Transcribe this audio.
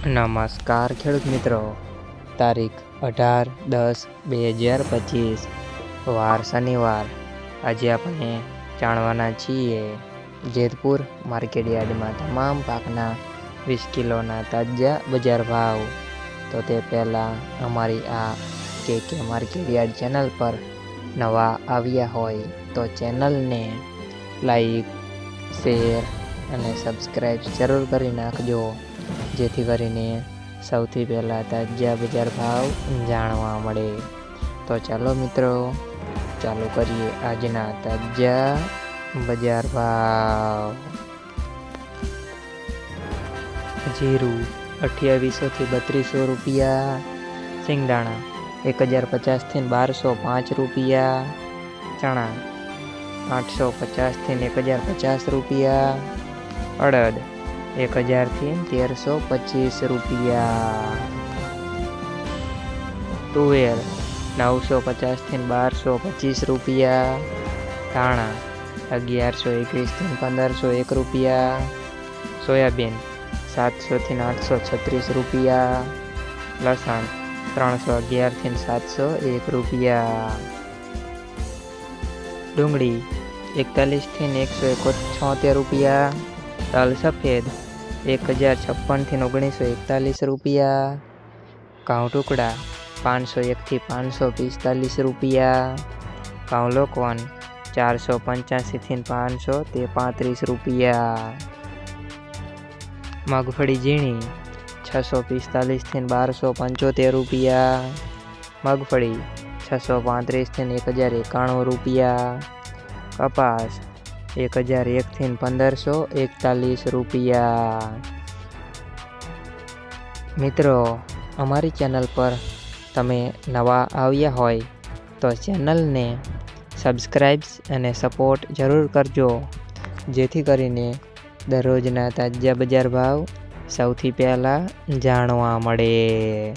નમસ્કાર ખેડૂત મિત્રો. તારીખ અઢાર દસ બે હજાર પચીસ, વાર શનિવાર. આજે આપણે જાણવાના છીએ જેતપુર માર્કેટ યાર્ડમાં તમામ પાકના વીસ કિલોના તાજા બજાર ભાવ. તો તે પહેલાં અમારી આ કે કે માર્કેટ યાર્ડ ચેનલ પર નવા આવ્યા હોય તો ચેનલને લાઈક, શેર અને સબસ્ક્રાઈબ જરૂર કરી નાખજો. જેથી કરીને સૌથી પહેલાં તાજા બજાર ભાવ જાણવા મળે. તો ચાલો મિત્રો, ચાલુ કરીએ આજના તાજા બજાર ભાવ. જીરું અઠ્યાવીસોથી બત્રીસો રૂપિયા સિંગદાણા એક હજાર પચાસથી બારસો પાંચ રૂપિયા, ચણા આઠસો પચાસથી એક હજાર પચાસ રૂપિયા, અડદ એક હજારથી તેરસો પચીસ રૂપિયા. તુવેર નવસો પચાસથી બારસો પચીસ રૂપિયા. ધાણા અગિયારસો એકવીસથી પંદરસો એક રૂપિયા. સોયાબીન સાતસોથી આઠસો છત્રીસ રૂપિયા. લસણ ત્રણસો અગિયારથી સાતસો એક રૂપિયા. ડુંગળી એકતાલીસથી એકસો એકો છોતેર રૂપિયા. તલ સફેદ એક હજાર છપ્પનથી ઓગણીસો એકતાલીસ રૂપિયા. ઘઉં ટુકડા પાંચસો એકથી પાંચસો પિસ્તાલીસ રૂપિયા. ઘઉં લોકવન ચારસો પંચ્યાસીથી પાંચસો તે પાંત્રીસ રૂપિયા. મગફળી ઝીણી છસો પિસ્તાલીસથી બારસો પંચોતેર રૂપિયા. મગફળી છસો પાંત્રીસથી એક હજાર એકાણું રૂપિયા. કપાસ એક હજાર એકથી પંદરસો એકતાલીસ રૂપિયા. મિત્રો, અમારી ચેનલ પર તમે નવા આવ્યા હોય તો ચેનલને સબસ્ક્રાઈબ્સ અને સપોર્ટ જરૂર કરજો, જેથી કરીને દરરોજના તાજા બજાર ભાવ સૌથી પહેલાં જાણવા મળે.